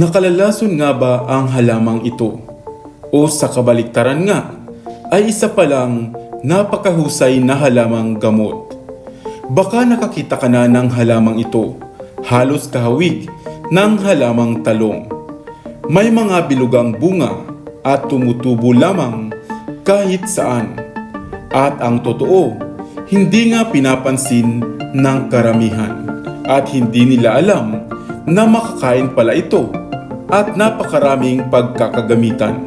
Nakalalason nga ba ang halamang ito? O sa kabaliktaran nga, ay isa palang napakahusay na halamang gamot. Baka nakakita ka na ng halamang ito, halos kahawig ng halamang talong. May mga bilugang bunga at tumutubo lamang kahit saan. At ang totoo, hindi nga pinapansin ng karamihan at hindi nila alam na makakain pala ito at napakaraming pagkakagamitan.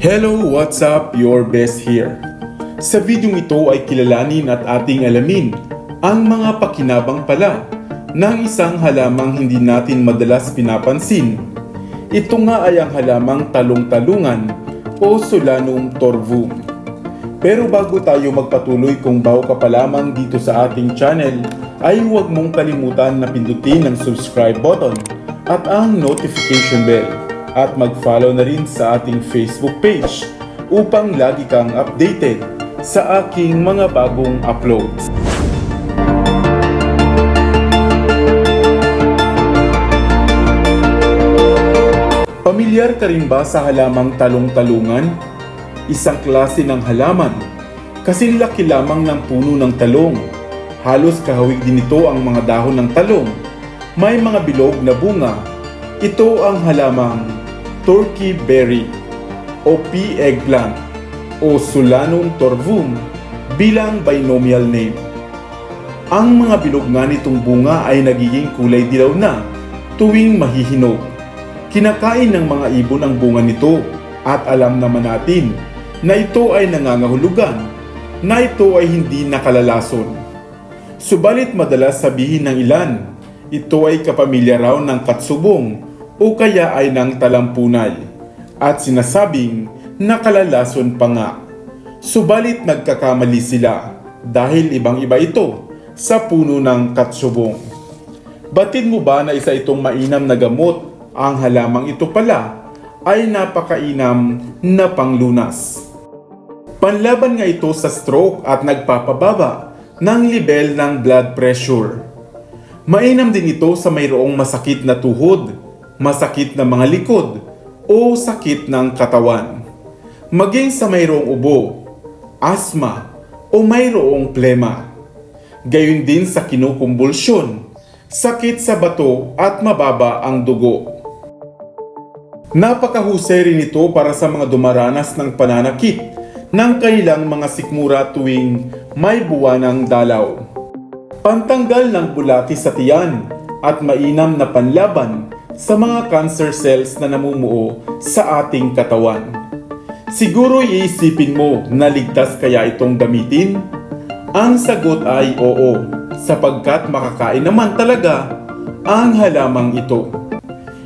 Hello, what's up? Your best here. Sa videong ito ay kilalanin at ating alamin ang mga pakinabang pala ng isang halamang hindi natin madalas pinapansin. Ito nga ay ang halamang talong-talungan o Solanum torvum. Pero bago tayo magpatuloy kung bago ka pa lamang dito sa ating channel, ay huwag mong kalimutan na pindutin ang subscribe button at ang notification bell at mag-follow na rin sa ating Facebook page upang lagi kang updated sa aking mga bagong uploads. Pamilyar ka rin ba sa halamang talong-talungan? Isang klase ng halaman. Kasing laki lamang ng puno ng talong. Halos kahawig din ito ang mga dahon ng talong. May mga bilog na bunga. Ito ang halamang turkey berry o pea eggplant o Solanum torvum bilang binomial name. Ang mga bilog nga nitong bunga ay nagiging kulay dilaw na tuwing mahihinog. Kinakain ng mga ibon ang bunga nito at alam naman natin na ito ay nangangahulugan na ito ay hindi nakalalason. Subalit madalas sabihin ng ilan, ito ay kapamilya raw ng katsubong o kaya ay ng talampunay at sinasabing nakalalason pa nga. Subalit nagkakamali sila dahil ibang iba ito sa puno ng katsubong. Batid mo ba na isa itong mainam na gamot ang halamang ito pala ay napakainam na panglunas. Panlaban nga ito sa stroke at nagpapababa ng level ng blood pressure. Mainam din ito sa mayroong masakit na tuhod, masakit na mga likod, o sakit ng katawan. Maging sa mayroong ubo, asma, o mayroong plema. Gayon din sa kinukumbulsyon, sakit sa bato at mababa ang dugo. Napakahusay rin ito para sa mga dumaranas ng pananakit ng kanilang mga sikmura tuwing may buwanang dalaw. Pantanggal ng bulati sa tiyan at mainam na panlaban sa mga cancer cells na namumuo sa ating katawan. Siguro iisipin mo na ligtas kaya itong gamitin? Ang sagot ay oo, sapagkat makakain naman talaga ang halamang ito.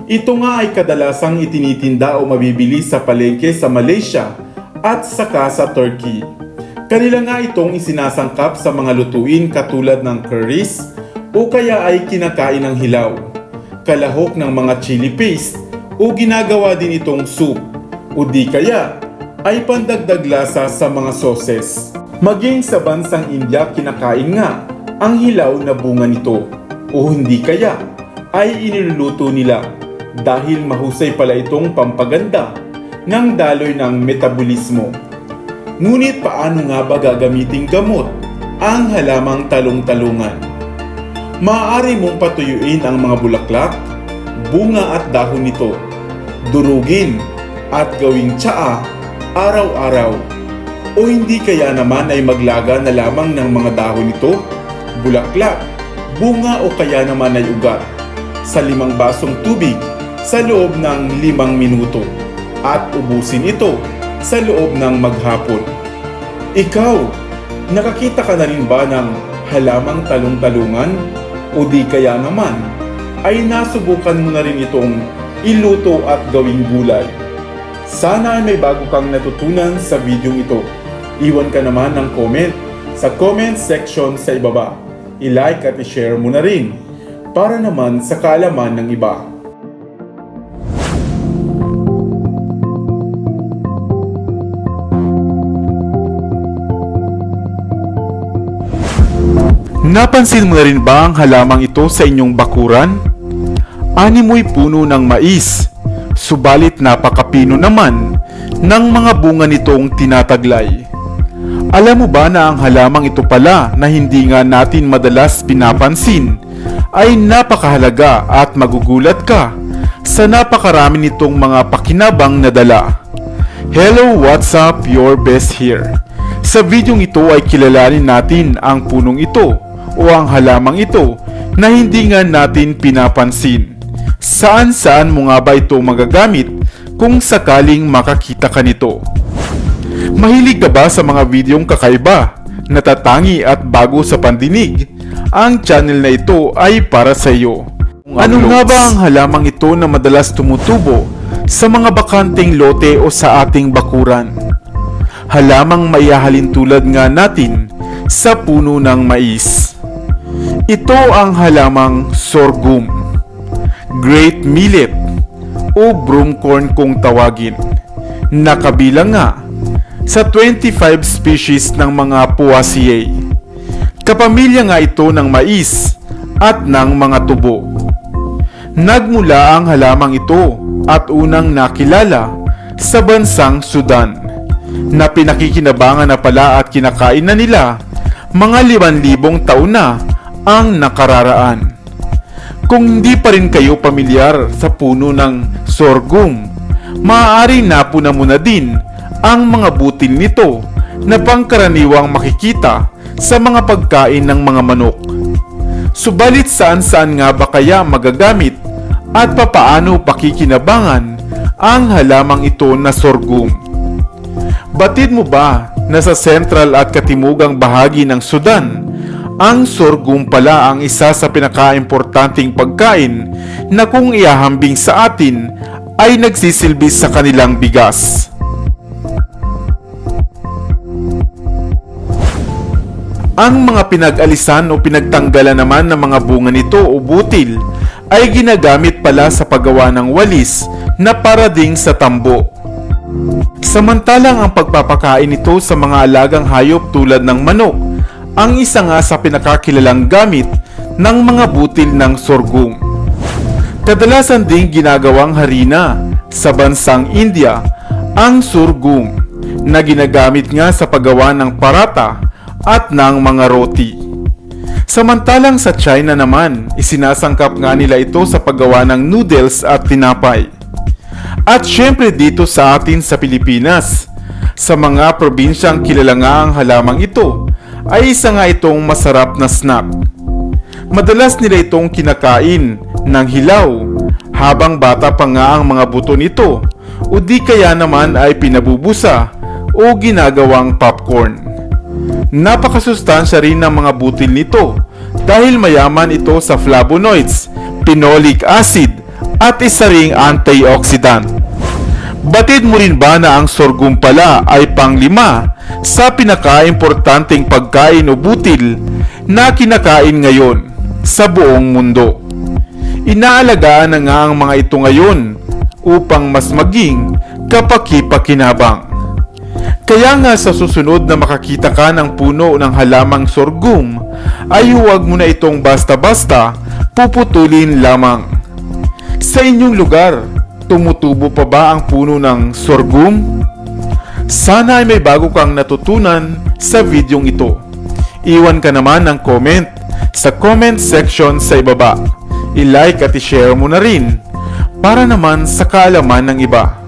Ito nga ay kadalasang itinitinda o mabibili sa palengke sa Malaysia at saka sa Turkey. Kanila nga itong isinasangkap sa mga lutuin katulad ng curries o kaya ay kinakain ng hilaw, kalahok ng mga chili paste o ginagawa din itong soup o di kaya ay pandagdag lasa sa mga sauces. Maging sa bansang India kinakain nga ang hilaw na bunga nito o hindi kaya ay iniluluto nila dahil mahusay pala itong pampaganda ng daloy ng metabolismo. Ngunit paano nga ba gagamiting gamot ang halamang talong-talungan? Maaari mong patuyuin ang mga bulaklak, bunga at dahon nito, durugin at gawing tsaa araw-araw. O hindi kaya naman ay maglaga na lamang ng mga dahon nito, bulaklak, bunga o kaya naman ay ugat sa limang basong tubig sa loob ng limang minuto at ubusin ito sa loob ng maghapon. Ikaw, nakakita ka na rin ba ng halamang talong-talungan? O di kaya naman, ay nasubukan mo na rin itong iluto at gawing gulay. Sana ay may bago kang natutunan sa video ito. Iwan ka naman ng comment sa comment section sa ibaba. I-like at i-share mo na rin para naman sa kaalaman ng iba. Napansin mo na rin ba ang halamang ito sa inyong bakuran? Animoy puno ng mais, subalit napakapino naman ng mga bunga nitong tinataglay. Alam mo ba na ang halamang ito pala na hindi nga natin madalas pinapansin ay napakahalaga at magugulat ka sa napakarami nitong mga pakinabang na dala. Hello, what's up? Your best here. Sa videong ito ay kilalanin natin ang punong ito o ang halamang ito na hindi nga natin pinapansin. Saan saan mo nga ba ito magagamit kung sakaling makakita ka nito? Mahilig ka ba sa mga videong kakaiba, natatangi at bago sa pandinig? Ang channel na ito ay para sa iyo. Ano nga ba ang halamang ito na madalas tumutubo sa mga bakanteng lote o sa ating bakuran? Halamang maihahalin tulad nga natin sa puno ng mais. Ito ang halamang sorghum, great millet o broomcorn kung tawagin. Nakabilang nga sa 25 species ng mga Poaceae. Kapamilya nga ito ng mais at ng mga tubo. Nagmula ang halamang ito at unang nakilala sa bansang Sudan na pinakikinabangan na pala at kinakain na nila mga liman libong taon na ang nakararaan. Kung hindi pa rin kayo pamilyar sa puno ng sorghum, maaari napuna mo na din ang mga butil nito na pangkaraniwang makikita sa mga pagkain ng mga manok. Subalit saan saan nga ba kaya magagamit at papaano pakikinabangan ang halamang ito na sorghum? Batid mo ba na sa central at katimugang bahagi ng Sudan, ang sorghum pala ang isa sa pinakaimportanteng pagkain na kung iahambing sa atin ay nagsisilbi sa kanilang bigas. Ang mga pinag-alisan o pinagtanggalan naman ng mga bunga nito o butil ay ginagamit pala sa paggawa ng walis na para ding sa tambo. Samantalang ang pagpapakain nito sa mga alagang hayop tulad ng manok ang isa nga sa pinakakilalang gamit ng mga butil ng sorghum. Kadalasan ding ginagawang harina sa bansang India ang sorghum na ginagamit nga sa paggawa ng parata at ng mga roti. Samantalang sa China naman, isinasangkap nga nila ito sa paggawa ng noodles at tinapay. At syempre dito sa atin sa Pilipinas, sa mga probinsyang kilala nga ang halamang ito, ay isa nga itong masarap na snack. Madalas nila itong kinakain ng hilaw, habang bata pa nga ang mga buto nito, o di kaya naman ay pinabubusa o ginagawang popcorn. Napakasustansya rin ng mga butil nito dahil mayaman ito sa flavonoids, phenolic acid at isa ring antioxidant. Batid mo rin ba na ang sorghum pala ay panglima sa pinakaimportanteng pagkain o butil na kinakain ngayon sa buong mundo? Inaalagaan na nga ang mga ito ngayon upang mas maging kapaki-pakinabang. Kaya nga sa susunod na makakita ka ng puno ng halamang sorghum, ay huwag mo na itong basta-basta puputulin lamang. Sa inyong lugar, tumutubo pa ba ang puno ng sorghum? Sana ay may bago kang natutunan sa videong ito. Iwan ka naman ng comment sa comment section sa ibaba. I-like at i-share mo na rin para naman sa kaalaman ng iba.